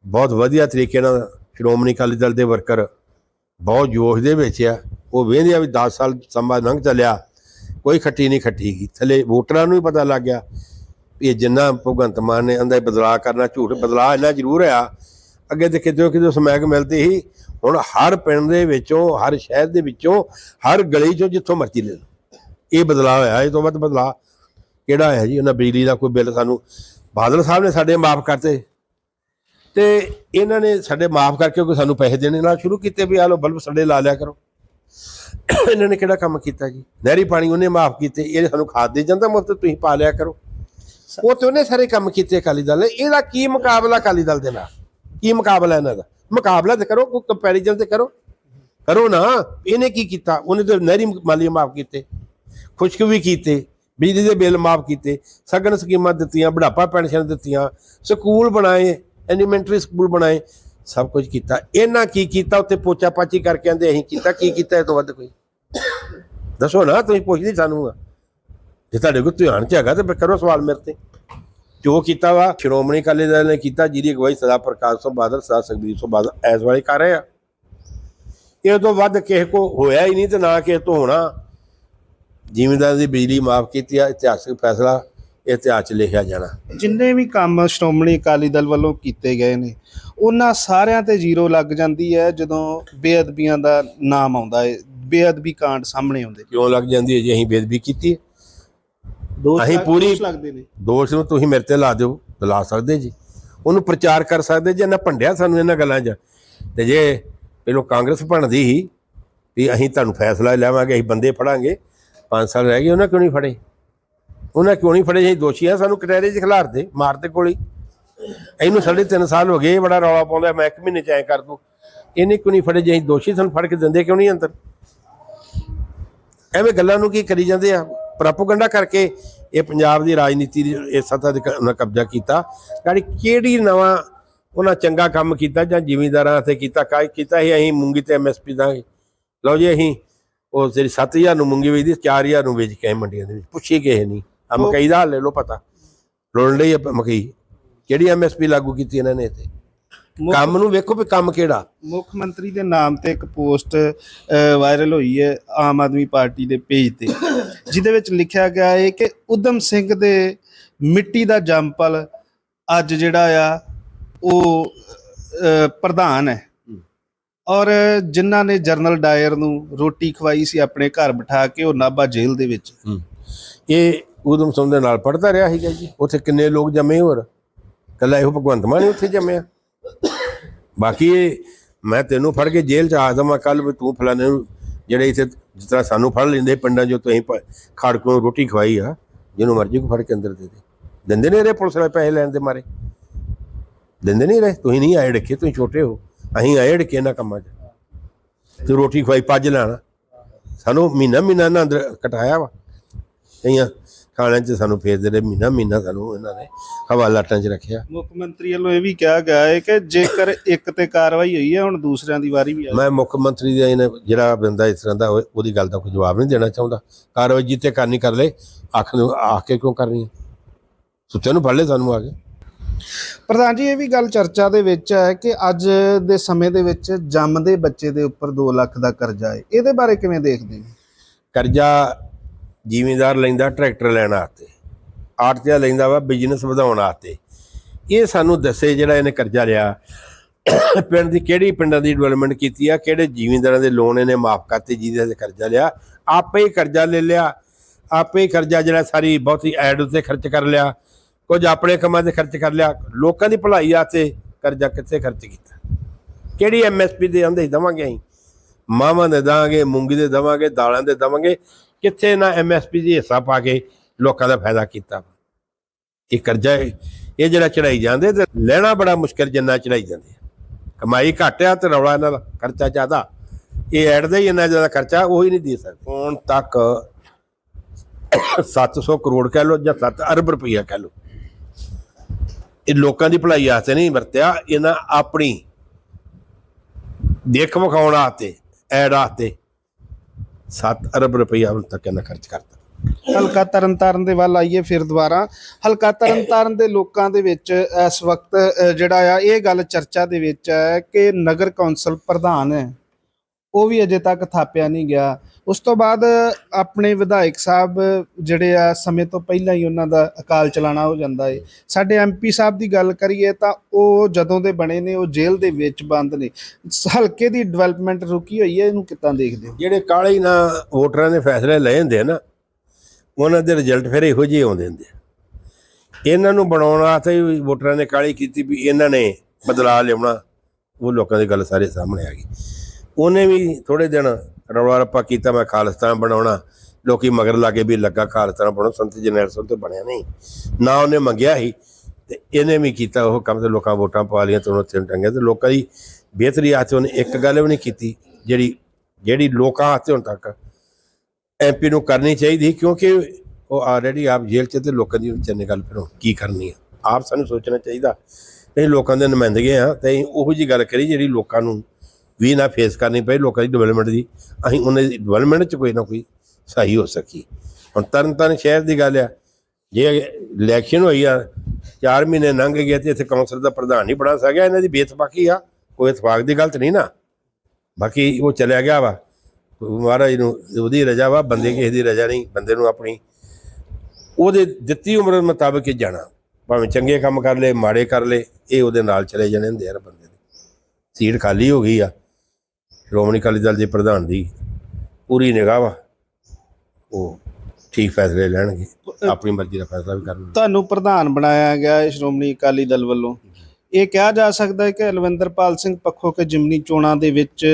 Speaker 2: ਬਹੁਤ ਵਧੀਆ ਤਰੀਕੇ ਨਾਲ ਸ਼੍ਰੋਮਣੀ ਅਕਾਲੀ ਦਲ ਦੇ ਵਰਕਰ ਬਹੁਤ ਜੋਸ਼ ਦੇ ਵਿੱਚ ਆ। ਉਹ ਵੇਖਦੇ ਆ ਵੀ 10 ਸਾਲ ਸਮਾਂ ਲੰਘ ਚੱਲਿਆ, ਕੋਈ ਖੱਟੀ ਨਹੀਂ ਖੱਟੀ ਗਈ। ਥੱਲੇ ਵੋਟਰਾਂ ਨੂੰ ਵੀ ਪਤਾ ਲੱਗ ਗਿਆ ਵੀ ਇਹ ਜਿੰਨਾ ਭਗਵੰਤ ਮਾਨ ਨੇ ਅੰਦਰ ਬਦਲਾਅ ਕਰਨਾ, ਝੂਠ ਬਦਲਾਅ ਇੰਨਾ ਜ਼ਰੂਰ ਆ। ਅੱਗੇ ਤੇ ਕਿਤੇ ਕਿਤੇ ਸਮੈਕ ਮਿਲਦੀ ਸੀ। ਹੁਣ ਹਰ ਪਿੰਡ ਦੇ ਵਿੱਚੋਂ, ਹਰ ਸ਼ਹਿਰ ਦੇ ਵਿੱਚੋਂ, ਹਰ ਗਲੀ ਚੋਂ ਜਿੱਥੋਂ ਮਰਜ਼ੀ ਲੈ ਲਓ। ਇਹ ਬਦਲਾਅ ਹੋਇਆ, ਇਹ ਤੋਂ ਵੱਧ ਬਦਲਾਅ ਕਿਹੜਾ ਹੋਇਆ ਜੀ? ਉਹਨਾਂ ਬਿਜਲੀ ਦਾ ਕੋਈ ਬਿੱਲ ਸਾਨੂੰ ਬਾਦਲ ਸਾਹਿਬ ਨੇ ਸਾਡੇ ਮਾਫ ਕਰਤੇ। ਤੇ ਇਹਨਾਂ ਨੇ ਸਾਡੇ ਮਾਫ ਕਰਕੇ ਕੋਈ ਸਾਨੂੰ ਪੈਸੇ ਦੇਣੇ ਨਾਲ ਸ਼ੁਰੂ ਕੀਤੇ ਵੀ ਆ ਲੋ ਬਲਬ ਸਾਡੇ ਲਾ ਲਿਆ ਕਰੋ। ਇਹਨਾਂ ਨੇ ਕਿਹੜਾ ਕੰਮ ਕੀਤਾ ਜੀ? ਨਹਿਰੀ ਪਾਣੀ ਉਹਨੇ ਮਾਫ ਕੀਤੇ, ਇਹ ਸਾਨੂੰ ਖਾਦ ਦੇ ਜਾਂਦਾ ਮੁਫਤ, ਤੁਸੀਂ ਪਾ ਲਿਆ ਕਰੋ। ਉਹ ਤੇ ਉਹਨੇ ਸਾਰੇ ਕੰਮ ਕੀਤੇ ਅਕਾਲੀ ਦਲ ਨੇ। ਇਹਦਾ ਕੀ ਮੁਕਾਬਲਾ ਅਕਾਲੀ ਦਲ ਦੇ ਨਾਲ? ਕੀ ਮੁਕਾਬਲਾ ਇਹਨਾਂ ਦਾ? ਮੁਕਾਬਲਾ ਤੇ ਕਰੋ, ਕੋਈ ਕੰਪੈਰੀਜ਼ਨ ਤੇ ਕਰੋ। ਕਰੋ ਨਾ। ਇਹਨੇ ਕੀ ਕੀਤਾ? ਉਹਨੇ ਤੇ ਨਹਿਰੀ ਮਾਲੀ ਮਾਫ ਕੀਤੇ। ਖੁਸ਼ਕ ਵੀ ਕੀਤੇ। ਬਿਜਲੀ ਦੇ ਬਿੱਲ ਮਾਫ ਕੀਤੇ। ਸਗਨ ਸਕੀਮਾਂ ਦਿੱਤੀਆਂ, ਬੁਢਾਪਾ ਪੈਨਸ਼ਨ ਦਿੱਤੀਆਂ। ਸਕੂਲ ਬਣਾਏ। ਐਲੀਮੈਂਟਰੀ ਸਕੂਲ ਬਣਾਏ, ਸਭ ਕੁਝ ਕੀਤਾ। ਇਹਨਾਂ ਕੀ ਕੀਤਾ? ਉੱਤੇ ਪੋਚਾ ਪਾਚੀ ਕਰਕੇ ਆਂਦੇ, ਅਸੀਂ ਕੀਤਾ, ਕੀ ਕੀਤਾ ਇਹ ਤੋਂ ਵੱਧ ਕੋਈ? ਦੱਸੋ ਨਾ, ਤੁਸੀਂ ਪੁੱਛਦੇ ਸਾਨੂੰ ਜੇ ਤੁਹਾਡੇ ਕੋਲ ਧਿਆਨ ਚ ਹੈਗਾ ਤੇ ਕਰੋ ਸਵਾਲ ਮੇਰੇ ਤੇ। ਜੋ ਕੀਤਾ ਵਾ, ਸ਼੍ਰੋਮਣੀ ਅਕਾਲੀ ਦਲ ਨੇ ਕੀਤਾ, ਜਿਹਦੀ ਅਗਵਾਈ ਸਦਾ ਪ੍ਰਕਾਸ਼ ਸਿੰਘ ਬਾਦਲ ਸਦਾ ਸੁਖਬੀਰ ਸਿੰਘ ਬਾਦਲ ਐਸ ਵਾਲੇ ਕਰ ਰਹੇ ਆ। ਇਹ ਤੋਂ ਵੱਧ ਕਿਸੇ ਕੋ ਹੋਇਆ ਹੀ ਨਹੀਂ ਤੇ ਨਾ ਕਿਸੇ ਤੋਂ ਹੋਣਾ। ਜ਼ਿਮੀਂਦਾਰ ਦੀ ਬਿਜਲੀ ਮਾਫ ਕੀਤੀ ਆ, ਇਤਿਹਾਸਕ ਫੈਸਲਾ। ਇਤਿਹਾਸ 'ਚ ਲਿਖਿਆ ਜਾਣਾ।
Speaker 1: ਜਿੰਨੇ ਵੀ ਕੰਮ ਸ਼੍ਰੋਮਣੀ ਅਕਾਲੀ ਦਲ ਵੱਲੋਂ ਕੀਤੇ ਗਏ ਨੇ ਉਹਨਾਂ ਸਾਰਿਆਂ ਤੇ ਜ਼ੀਰੋ ਲੱਗ ਜਾਂਦੀ ਹੈ ਜਦੋਂ ਬੇਅਦਬੀਆਂ ਦਾ ਨਾਮ ਆਉਂਦਾ ਹੈ। ਬੇਅਦਬੀ ਕਾਂਡ ਸਾਹਮਣੇ ਆਉਂਦੇ
Speaker 2: ਕਿਉਂ ਲੱਗ ਜਾਂਦੀ ਹੈ ਜੀ? ਅਸੀਂ ਬੇਦਬੀ ਕੀਤੀ ਹੈ।
Speaker 1: ਦੋਸ਼
Speaker 2: ਅਸੀਂ ਪੂਰੀ-
Speaker 1: ਦੋਸ਼ ਲੱਗਦੇ ਨੇ।
Speaker 2: ਦੋਸ਼ ਨੂੰ ਤੁਸੀਂ ਮੇਰੇ ਤੇ ਲਾ ਦਿਓ ਲਾ ਸਕਦੇ ਜੀ। ਉਹਨੂੰ ਪ੍ਰਚਾਰ ਕਰ ਸਕਦੇ ਜੇ ਨਾ ਭੰਡਿਆ ਸਾਨੂੰ ਇਹਨਾਂ ਗੱਲਾਂ 'ਚ। ਤੇ ਜੇ ਪਹਿਲੋਂ ਕਾਂਗਰਸ ਭੰਡਦੀ ਸੀ ਵੀ ਅਸੀਂ ਤੁਹਾਨੂੰ ਫੈਸਲਾ ਲੈਵਾਂਗੇ ਅਸੀਂ ਬੰਦੇ ਫੜਾਂਗੇ 5 ਸਾਲ ਰਹਿ ਗਏ ਉਹਨਾਂ ਕਿਉਂ ਨਹੀਂ ਫੜੇ? ਉਹਨਾਂ ਕਿਉਂ ਨਹੀਂ ਫੜੇ? ਅਸੀਂ ਦੋਸ਼ੀ ਆ, ਸਾਨੂੰ ਕਟਹਿਰੇ 'ਚ ਖਿਲਾਰਦੇ ਮਾਰਦੇ ਗੋਲੀ। ਇਹਨੂੰ ਸਾਢੇ ਤਿੰਨ ਸਾਲ ਹੋ ਗਏ, ਇਹ ਬੜਾ ਰੌਲਾ ਪਾਉਂਦਾ, ਮੈਂ ਇੱਕ ਮਹੀਨੇ 'ਚ ਐ ਕਰ ਦੂੰ। ਇਹਨੇ ਕਿਉਂ ਨਹੀਂ ਫੜੇ ਜੇ ਅਸੀਂ ਦੋਸ਼ੀ, ਸਾਨੂੰ ਫੜ ਕੇ ਦਿੰਦੇ ਕਿਉਂ ਨਹੀਂ ਅੰਦਰ? ਐਵੇਂ ਗੱਲਾਂ ਨੂੰ ਕੀ ਕਰੀ ਜਾਂਦੇ ਆ? ਪ੍ਰੋਪਗੈਂਡਾ ਕਰਕੇ ਇਹ ਪੰਜਾਬ ਦੀ ਰਾਜਨੀਤੀ ਦੀ ਇਹ ਸੱਤਾ ਦੇ ਉਹਨਾਂ ਕਬਜ਼ਾ ਕੀਤਾ। ਗਾੜੀ ਕਿਹੜੀ ਨਵਾਂ ਉਹਨਾਂ ਚੰਗਾ ਕੰਮ ਕੀਤਾ ਜਾਂ ਜ਼ਿਮੀਂਦਾਰਾਂ ਤੇ ਕੀਤਾ? ਕਾਇ ਕੀਤਾ ਸੀ? ਅਸੀਂ ਮੂੰਗੀ ਤੇ ਐਮਐਸਪੀ ਦਾਂਗੇ। ਲਓ ਜੀ, ਅਸੀਂ ਉਹ ਜਿਹੜੀ 7000 ਨੂੰ ਮੂੰਗੀ ਵੇਚਦੀ 4000 ਨੂੰ ਵੇਚ ਕੇ ਆਏ ਮੰਡੀਆਂ ਦੇ ਵਿੱਚ। ਪੁੱਛੀ ਕਿਸੇ ਨਹੀਂ ਆ ਮਕਈ ਦਾ ਹਾਲ ਲੈ ਲਓ ਪਤਾ। ਰੋਣ ਲਈ ਮਕਈ। ਕਿਹੜੀ ਐਮਐਸਪੀ ਲਾਗੂ ਕੀਤੀ ਇਹਨਾਂ ਨੇ ਇੱਥੇ? ਕੰਮ ਨੂੰ ਵੇਖੋ ਵੀ ਕੰਮ ਕਿਹੜਾ।
Speaker 1: ਮੁੱਖ ਮੰਤਰੀ ਦੇ ਨਾਮ ਤੇ ਇੱਕ ਪੋਸਟ ਵਾਇਰਲ ਹੋਈ ਹੈ ਆਮ ਆਦਮੀ ਪਾਰਟੀ ਦੇ ਪੇਜ ਤੇ। ਜਿਹਦੇ ਵਿੱਚ ਲਿਖਿਆ ਗਿਆ ਹੈ ਕਿ ਉਦਮ ਸਿੰਘ ਦੇ ਮਿੱਟੀ ਦਾ ਜੰਪਲ ਅੱਜ ਜਿਹੜਾ ਆ ਉਹ ਪ੍ਰਧਾਨ ਹੈ। ਔਰ ਜਿਨ੍ਹਾਂ ਨੇ ਜਨਰਲ ਡਾਇਰ ਨੂੰ ਰੋਟੀ ਖਵਾਈ ਸੀ ਆਪਣੇ ਘਰ ਬਿਠਾ ਕੇ ਉਹ ਨਾਭਾ ਜੇਲ੍ਹ ਦੇ ਵਿੱਚ।
Speaker 2: ਇਹ ਉਦਮ ਸਿੰਘ ਦੇ ਨਾਲ ਪੜਦਾ ਰਿਹਾ ਸੀਗਾ ਜੀ। ਉੱਥੇ ਕਿੰਨੇ ਲੋਕ ਜੰਮੇ ਹੋਰ? ਕੱਲਾ ਇਹੋ ਭਗਵੰਤ ਮਾਨ ਹੀ ਉੱਥੇ ਜੰਮਿਆ। ਬਾਕੀ ਮੈਂ ਤੈਨੂੰ ਫੜ ਕੇ ਜੇਲ੍ਹ ਚ ਆ ਦਵਾਂ ਕੱਲ ਵੀ ਤੂੰ ਫਲਾਣੇ ਨੂੰ ਜਿਹੜੇ ਇੱਥੇ ਜਿਸ ਤਰ੍ਹਾਂ ਸਾਨੂੰ ਫੜ ਲੈਂਦੇ ਪਿੰਡਾਂ ਜੋ ਤੁਸੀਂ ਪ- ਖੜਕੋਂ ਰੋਟੀ ਖਵਾਈ ਆ, ਜਿਹਨੂੰ ਮਰਜ਼ੀ ਕੋ ਫੜ ਕੇ ਅੰਦਰ ਦੇ ਦੇ। ਦਿੰਦੇ ਨਹੀਂ ਰਹੇ ਪੁਲਿਸ ਵਾਲੇ ਪੈਸੇ ਲੈਣ ਦੇ ਮਾਰੇ। ਦਿੰਦੇ ਨਹੀਂ ਰਹੇ, ਤੁਸੀਂ ਨਹੀਂ ਆਏ ਡੱਕੇ, ਤੁਸੀਂ ਛੋਟੇ ਹੋ। ਅਸੀਂ ਆਏ ਡੱਕੇ ਇਹਨਾਂ ਕੰਮਾਂ 'ਚ। ਤੇ ਰੋਟੀ ਖਵਾਈ, ਪੱਜ ਲੈਣਾ। ਸਾਨੂੰ ਮਹੀਨਾ ਮਹੀਨਾ ਇਹਨਾਂ ਅੰਦਰ ਕਟਾਇਆ ਵਾ। ਕਈਆਂ ਥਾਣਿਆਂ 'ਚ ਸਾਨੂੰ ਫੇਰ ਦੇ ਰਹੇ ਮਹੀਨਾ ਮਹੀਨਾ ਸਾਨੂੰ ਇਹਨਾਂ ਨੇ ਹਵਾਲਾਟਾਂ 'ਚ ਰੱਖਿਆ।
Speaker 1: ਮੁੱਖ ਮੰਤਰੀ ਵੱਲੋਂ ਇਹ ਵੀ ਕਿਹਾ ਗਿਆ ਹੈ ਕਿ ਜੇਕਰ ਇੱਕ ਤੇ ਕਾਰਵਾਈ ਹੋਈ ਹੈ ਹੁਣ ਦੂਸਰਿਆਂ ਦੀ ਵਾਰੀ ਵੀ ਆ
Speaker 2: ਮੈਂ ਮੁੱਖ ਮੰਤਰੀ ਦਾ ਇਹਨੇ ਜਿਹੜਾ ਬੰਦਾ ਇਸ ਤਰ੍ਹਾਂ ਦਾ ਹੋਏ, ਉਹਦੀ ਗੱਲ ਦਾ ਕੋਈ ਜਵਾਬ ਨਹੀਂ ਦੇਣਾ ਚਾਹੁੰਦਾ। ਕਾਰਵਾਈ ਜਿੱਤੇ ਕਰਨੀ ਕਰ ਲੈ ਆਖ ਨੂੰ ਆਖ ਕੇ ਕਿਉਂ ਕਰਨੀ ਹੈ? ਸੁੱਤੇ ਨੂੰ ਫੜ ਲੈ ਸਾਨੂੰ ਆ ਕੇ।
Speaker 1: ਪ੍ਰਧਾਨ ਜੀ ਇਹ ਵੀ ਗੱਲ ਚਰਚਾ ਦੇ ਵਿੱਚ ਹੈ ਕਿ ਅੱਜ ਦੇ ਸਮੇਂ ਦੇ ਵਿੱਚ ਜੰਮਦੇ ਬੱਚੇ ਦੇ ਉੱਪਰ 2 ਲੱਖ ਦਾ ਕਰਜ਼ਾ ਹੈ। ਇਹਦੇ ਬਾਰੇ ਕਿਵੇਂ ਦੇਖਦੇ ਹੋ?
Speaker 2: ਕਰਜ਼ਾ ਜ਼ਿਮੀਂਦਾਰ ਲੈਂਦਾ ਟਰੈਕਟਰ ਲੈਣ ਵਾਸਤੇ, ਆੜਤੀਆ ਲੈਂਦਾ ਵਾ ਬਿਜ਼ਨਸ ਵਧਾਉਣ ਵਾਸਤੇ। ਇਹ ਸਾਨੂੰ ਦੱਸੇ ਜਿਹੜਾ ਇਹਨੇ ਕਰਜ਼ਾ ਲਿਆ। ਪਿੰਡ ਦੀ ਕਿਹੜੀ ਪਿੰਡਾਂ ਦੀ ਡਿਵੈਲਪਮੈਂਟ ਕੀਤੀ ਆ, ਕਿਹੜੇ ਜ਼ਿਮੀਂਦਾਰਾਂ ਦੇ ਲੋਨ ਇਹਨੇ ਮਾਫ ਕਰਤੇ ਜਿਹਦੇ ਤੇ ਕਰਜ਼ਾ ਲਿਆ। ਆਪੇ ਹੀ ਕਰਜ਼ਾ ਲੈ ਲਿਆ। ਆਪੇ ਹੀ ਕਰਜ਼ਾ ਜਿਹੜਾ ਸਾਰੀ ਬਹੁਤੀ ਐਡ ਉੱਤੇ ਖਰਚ ਕਰ ਲਿਆ। ਕੁਝ ਆਪਣੇ ਕੰਮਾਂ ਤੇ ਖਰਚ ਕਰ ਲਿਆ। ਲੋਕਾਂ ਦੀ ਭਲਾਈ ਆਤੇ ਕਰਜ਼ਾ ਕਿੱਥੇ ਖਰਚ ਕੀਤਾ? ਕਿਹੜੀ ਐਮਐਸਪੀ ਦੇ ਆਂਦੇ ਦਵਾਂਗੇ ਅਸੀਂ। ਮਾਵਾਂ ਦੇ ਦਾਂਗੇ ਮੂੰਗੀ ਦੇ ਦਵਾਂਗੇ, ਦਾਲਾਂ ਦੇ ਦਵਾਂਗੇ। ਕਿੱਥੇ ਨਾ ਐਮਐਸਪੀ ਦੀ ਹਿੱਸਾ ਪਾ ਕੇ ਲੋਕਾਂ ਦਾ ਫਾਇਦਾ ਕੀਤਾ ਇਹ ਕਰਜ਼ਾ ਇਹ ਜਿਹੜਾ ਚੜਾਈ ਜਾਂਦੇ ਤੇ ਲੈਣਾ ਬੜਾ ਮੁਸ਼ਕਲ ਜਿੰਨਾ ਚੜਾਈ ਜਾਂਦੇ ਕਮਾਈ ਘੱਟ ਆ ਤੇ ਰੌਲਾ ਇਹਨਾਂ ਦਾ, ਖਰਚਾ ਜ਼ਿਆਦਾ। ਇਹ ਐਡ ਦਾ ਹੀ ਇੰਨਾ ਜ਼ਿਆਦਾ ਖਰਚਾ ਉਹ ਹੀ ਨਹੀਂ ਦੇ ਸਕਦੇ। ਹੁਣ ਤੱਕ 700 ਕਰੋੜ ਕਹਿ ਲਓ ਜਾਂ 7 ਅਰਬ ਰੁਪਈਆ ਕਹਿ ਲਓ। ਇਹ ਲੋਕਾਂ ਦੀ ਭਲਾਈ ਆਸਤੇ ਨਹੀਂ ਵਰਤਿਆ, ਇਹਨਾਂ ਆਪਣੀ ਦੇਖ ਵਿਖਾਉਣ ਆਸਤੇ ਐਡ ਆਸਤੇ 7 ਅਰਬ ਰੁਪਈਆ ਹੁਣ ਤੱਕ ਇਹਨਾਂ ਖਰਚ ਕਰਤਾ।
Speaker 1: ਹਲਕਾ ਤਰਨਤਾਰਨ ਦੇ ਵੱਲ ਆਈਏ ਫਿਰ ਦੁਬਾਰਾ। ਹਲਕਾ ਤਰਨਤਾਰਨ ਦੇ ਲੋਕਾਂ ਦੇ ਵਿੱਚ ਇਸ ਵਕਤ ਜਿਹੜਾ ਆ, ਇਹ ਗੱਲ ਚਰਚਾ ਦੇ ਵਿੱਚ ਹੈ ਕਿ ਨਗਰ ਕੌਂਸਲ ਪ੍ਰਧਾਨ ਹੈ ਉਹ ਵੀ ਅਜੇ ਤੱਕ ਥਾਪਿਆ ਨਹੀਂ ਗਿਆ। ਉਸ ਤੋਂ ਬਾਅਦ ਆਪਣੇ ਵਿਧਾਇਕ ਸਾਹਿਬ ਜਿਹੜੇ ਆ, ਸਮੇਂ ਤੋਂ ਪਹਿਲਾਂ ਹੀ ਉਹਨਾਂ ਦਾ ਅਕਾਲ ਚਲਾਣਾ ਹੋ ਜਾਂਦਾ ਏ। ਸਾਡੇ ਐਮਪੀ ਸਾਹਿਬ ਦੀ ਗੱਲ ਕਰੀਏ ਤਾਂ ਉਹ ਜਦੋਂ ਦੇ ਬਣੇ ਨੇ, ਉਹ ਜੇਲ੍ਹ ਦੇ ਵਿੱਚ ਬੰਦ ਨੇ। ਹਲਕੇ ਦੀ ਡਿਵੈਲਪਮੈਂਟ ਰੁਕੀ ਹੋਈ ਹੈ ਇਹਨੂੰ ਕਿੱਦਾਂ ਦੇਖਦੇ ਹੋ?
Speaker 2: ਜਿਹੜੇ ਕਾਲੇ ਨਾ ਵੋਟਰਾਂ ਦੇ ਫੈਸਲੇ ਲਏ ਹੁੰਦੇ ਆ ਨਾ, ਉਹਨਾਂ ਦੇ ਰਿਜ਼ਲਟ ਫਿਰ ਇਹੋ ਜਿਹੇ ਆਉਂਦੇ ਹੁੰਦੇ ਇਹਨਾਂ ਨੂੰ ਬਣਾਉਣ ਵਾਸਤੇ ਵੋਟਰਾਂ ਨੇ ਕਾਲੀ ਕੀਤੀ ਵੀ ਇਹਨਾਂ ਨੇ ਬਦਲਾਅ ਲਿਆਉਣਾ, ਉਹ ਲੋਕਾਂ ਦੀ ਗੱਲ ਸਾਰੇ ਸਾਹਮਣੇ ਆ ਗਈ। ਉਹਨੇ ਵੀ ਥੋੜੇ ਦਿਨ ਰੌਲਾ ਰੱਪਾ ਕੀਤਾ, ਮੈਂ ਖਾਲਿਸਤਾਨ ਬਣਾਉਣਾ। ਲੋਕੀ ਮਗਰ ਲਾਗੇ ਵੀ ਲੱਗਾ ਖਾਲਿਸਤਾਨ ਬਣਾਉਣਾ, ਸੰਤ ਜਨਰਲ ਸਿੰਘ ਤੋਂ ਬਣਿਆ ਨਹੀਂ। ਨਾ ਉਹਨੇ ਮੰਗਿਆ ਸੀ ਤੇ ਇਹਨੇ ਵੀ ਕੀਤਾ ਉਹ ਕੰਮ ਤੇ ਲੋਕਾਂ ਵੋਟਾਂ ਪਾ ਲਈਆਂ ਤੇ ਉਹਨੂੰ ਤਿੰਨ ਟੰਗੇ ਤੇ। ਲੋਕਾਂ ਦੀ ਬਿਹਤਰੀ ਆਸਤੇ ਉਹਨੇ ਇੱਕ ਗੱਲ ਵੀ ਨਹੀਂ ਕੀਤੀ, ਜਿਹੜੀ ਜਿਹੜੀ ਲੋਕਾਂ ਆਸਤੇ ਹੁਣ ਤੱਕ ਐਮਪੀ ਨੂੰ ਕਰਨੀ ਚਾਹੀਦੀ, ਕਿਉਂਕਿ ਉਹ ਆਲਰੇਡੀ ਆਪ ਜੇਲ੍ਹ 'ਚ ਤੇ ਲੋਕਾਂ ਦੀ ਚੰਨੇ ਗੱਲ ਫਿਰ ਹੁਣ ਕੀ ਕਰਨੀ ਆ। ਆਪ ਸਾਨੂੰ ਸੋਚਣਾ ਚਾਹੀਦਾ, ਅਸੀਂ ਲੋਕਾਂ ਦੇ ਨੁਮਾਇੰਦਗੇ ਆ, ਤੇ ਅਸੀਂ ਉਹੋ ਜੀ ਗੱਲ ਕਰੀ ਜਿਹੜੀ ਲੋਕਾਂ ਨੂੰ ਵੀ ਨਾ ਫੇਸ ਕਰਨੀ ਪਈ ਲੋਕਾਂ ਦੀ ਡਿਵੈਲਪਮੈਂਟ ਦੀ। ਅਸੀਂ ਉਹਨਾਂ ਦੀ ਡਿਵੈਲਪਮੈਂਟ 'ਚ ਕੋਈ ਨਾ ਕੋਈ ਸਹੀ ਹੋ ਸਕੀ। ਹੁਣ ਤਰਨ ਤਾਰਨ ਸ਼ਹਿਰ ਦੀ ਗੱਲ ਆ, ਜੇ ਇਲੈਕਸ਼ਨ ਹੋਈ ਆ 4 ਮਹੀਨੇ ਲੰਘ ਗਏ ਤੇ ਇੱਥੇ ਕੌਂਸਲ ਦਾ ਪ੍ਰਧਾਨ ਹੀ ਬਣਾ ਸਕਿਆ, ਇਹਨਾਂ ਦੀ ਬੇਤਫਾਕੀ ਆ। ਕੋਈ ਇਤਫਾਕ ਦੀ ਗਲਤ ਨਹੀਂ ਨਾ। ਬਾਕੀ ਉਹ ਚਲਿਆ ਗਿਆ ਵਾ। ਮਹਾਰਾਜ ਨੂੰ ਉਹਦੀ ਰਜਾ ਵਾ, ਬੰਦੇ ਕਿਸੇ ਦੀ ਰਜਾ ਨਹੀਂ, ਬੰਦੇ ਨੂੰ ਆਪਣੀ ਉਹਦੇ ਦਿੱਤੀ ਉਮਰ ਮੁਤਾਬਕ ਹੀ ਜਾਣਾ। ਭਾਵੇਂ ਚੰਗੇ ਕੰਮ ਕਰ ਲੇ, ਮਾੜੇ ਕਰ ਲੇ, ਇਹ ਉਹਦੇ ਨਾਲ ਚਲੇ ਜਾਣੇ ਹੁੰਦੇ ਯਾਰ ਬੰਦੇ ਦੇ। ਸੀਟ ਖਾਲੀ ਹੋ ਗਈ ਆ। ਸ਼੍ਰੋਮਣੀ ਅਕਾਲੀ ਦਲ ਦੇ ਪ੍ਰਧਾਨ ਦੀ ਪੂਰੀ ਨਿਗਾਹ ਵਾ ਉਹ ਠੀਕ ਫੈਸਲੇ ਲੈਣਗੇ ਆਪਣੀ ਮਰਜ਼ੀ ਦਾ ਫੈਸਲਾ ਵੀ ਕਰਨਗੇ।
Speaker 1: ਤੁਹਾਨੂੰ ਪ੍ਰਧਾਨ ਬਣਾਇਆ ਗਿਆ ਹੈ ਸ਼੍ਰੋਮਣੀ ਅਕਾਲੀ ਦਲ ਵੱਲੋਂ। ਇਹ ਕਿਹਾ ਜਾ ਸਕਦਾ ਹੈ ਕਿ ਅਲਵਿੰਦਰਪਾਲ ਸਿੰਘ ਪੱਖੋ ਕੇ ਜਿਮਨੀ ਚੋਣਾਂ ਦੇ ਵਿੱਚ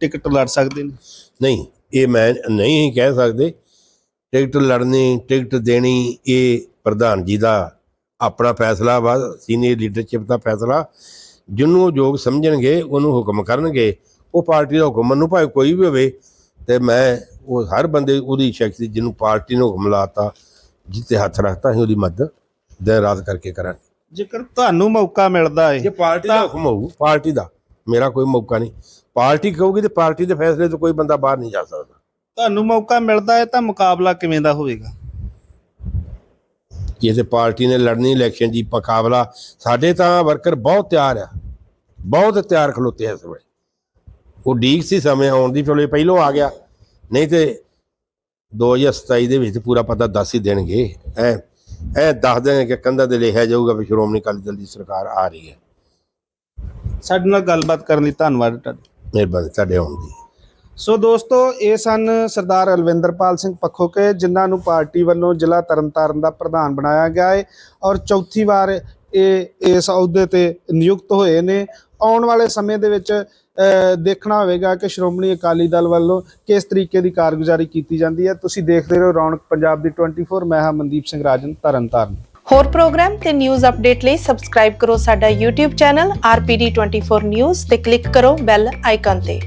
Speaker 1: ਟਿਕਟ ਲੜ ਸਕਦੇ ਨੇ?
Speaker 2: ਨਹੀਂ ਇਹ ਮੈਂ ਨਹੀਂ ਕਹਿ ਸਕਦੇ। ਟਿਕਟ ਲੜਨੀ ਟਿਕਟ ਦੇਣੀ ਇਹ ਪ੍ਰਧਾਨ ਜੀ ਦਾ ਆਪਣਾ ਫੈਸਲਾ ਵਾ ਸੀਨੀਅਰ ਲੀਡਰਸ਼ਿਪ ਦਾ ਫੈਸਲਾ। ਜਿਹਨੂੰ ਉਹ ਯੋਗ ਸਮਝਣਗੇ ਉਹਨੂੰ ਹੁਕਮ ਕਰਨਗੇ ਉਹ ਪਾਰਟੀ ਦਾ ਹੁਕਮ ਮੰਨੂ ਭਾਵੇਂ ਕੋਈ ਵੀ ਹੋਵੇ ਤੇ ਮੈਂ ਉਹ ਹਰ ਬੰਦੇ ਉਹਦੀ ਸ਼ਕਤੀ ਜਿਹਨੂੰ ਪਾਰਟੀ ਨੇ ਹੁਕਮ ਲਾਤਾ ਜਿੱਤੇ ਹੱਥ ਰੱਖਤਾ ਹੈ ਉਹਦੀ ਮਦਦ ਦਿਨ ਰਾਤ ਕਰਕੇ ਕਰਾਂਗੇ।
Speaker 1: ਜੇਕਰ ਤੁਹਾਨੂੰ ਮੌਕਾ ਮਿਲਦਾ
Speaker 2: ਜੇ
Speaker 1: ਹੈ
Speaker 2: ਪਾਰਟੀ ਦਾ ਹੁਕਮ ਹੋਊ ਪਾਰਟੀ ਦਾ ਮੇਰਾ ਕੋਈ ਮੌਕਾ ਨਹੀਂ। ਪਾਰਟੀ ਕਹੂਗੀ ਤੇ ਪਾਰਟੀ ਦੇ ਫੈਸਲੇ ਤੋਂ ਕੋਈ ਬੰਦਾ ਬਾਹਰ ਨਹੀਂ ਜਾ ਸਕਦਾ।
Speaker 1: ਤੁਹਾਨੂੰ ਮੌਕਾ ਮਿਲਦਾ ਹੈ ਤਾਂ ਮੁਕਾਬਲਾ ਕਿਵੇਂ ਦਾ ਹੋਵੇਗਾ?
Speaker 2: ਇਹ ਤੇ ਪਾਰਟੀ ਨੇ ਲੜਨੀ ਇਲੈਕਸ਼ਨ ਦੀ ਮੁਕਾਬਲਾ ਸਾਡੇ ਤਾਂ ਵਰਕਰ ਬਹੁਤ ਤਿਆਰ ਆ। ਬਹੁਤ ਤਿਆਰ ਖਲੋਤੇ ਆ ਇਸ ਵੇਲੇ। ਉਹ ਡੀਕ ਸੀ ਸਮੇਂ ਆਉਣ ਦੀ ਚਲੋ ਪਹਿਲੋਂ ਆ ਗਿਆ। ਨਹੀਂ ਤੇ 2027 ਦੇ ਵਿੱਚ ਪੂਰਾ ਪਤਾ ਦੱਸ ਹੀ ਦੇਣਗੇ। ਐ ਐ ਦੱਸ ਦੇਣਗੇ ਕਿ ਕੰਧਾਂ ਤੇ ਲਿਖਿਆ ਜਾਊਗਾ ਵੀ ਸ਼੍ਰੋਮਣੀ ਅਕਾਲੀ ਦਲ ਦੀ ਸਰਕਾਰ ਆ ਰਹੀ ਹੈ।
Speaker 1: ਸਾਡੇ ਨਾਲ ਗੱਲਬਾਤ ਕਰਨ ਲਈ ਧੰਨਵਾਦ ਤੁਹਾਡਾ।
Speaker 2: ਮਿਹਰਬਾਨੀ ਤੁਹਾਡੇ ਆਉਣ ਦੀ।
Speaker 1: ਸੋ ਦੋਸਤੋ ਇਹ ਸਨ ਸਰਦਾਰ ਅਲਵਿੰਦਰਪਾਲ ਸਿੰਘ ਪੱਖੋਕੇ ਜਿਨ੍ਹਾਂ ਨੂੰ ਪਾਰਟੀ ਵੱਲੋਂ ਜ਼ਿਲ੍ਹਾ ਤਰਨਤਾਰਨ ਦਾ ਪ੍ਰਧਾਨ ਬਣਾਇਆ ਗਿਆ ਹੈ। ਔਰ ਚੌਥੀ ਵਾਰ ਇਹ ਇਸ ਅਹੁਦੇ ਤੇ ਨਿਯੁਕਤ ਹੋਏ ਨੇ। ਆਉਣ ਵਾਲੇ ਸਮੇਂ ਦੇ ਵਿੱਚ ਦੇਖਣਾ ਹੋਵੇਗਾ ਕਿ ਸ਼੍ਰੋਮਣੀ ਅਕਾਲੀ ਦਲ ਵੱਲੋਂ ਕਿਸ ਤਰੀਕੇ ਦੀ ਕਾਰਗੁਜ਼ਾਰੀ ਕੀਤੀ ਜਾਂਦੀ ਹੈ। ਤੁਸੀਂ ਦੇਖਦੇ ਰਹੋ ਰੌਣਕ ਪੰਜਾਬ ਦੀ 24 ਮੈਂ ਹਾਂ ਮਨਦੀਪ ਸਿੰਘ ਰਾਜਨ ਤਰਨਤਾਰਨ
Speaker 3: ਹੋਰ ਪ੍ਰੋਗਰਾਮ ਤੇ ਨਿਊਜ਼ ਅਪਡੇਟ ਲਈ ਸਬਸਕ੍ਰਾਈਬ ਕਰੋ ਸਾਡਾ YouTube ਚੈਨਲ RPD24 News ਤੇ ਕਲਿੱਕ ਕਰੋ ਬੈਲ ਆਈਕਨ ਤੇ।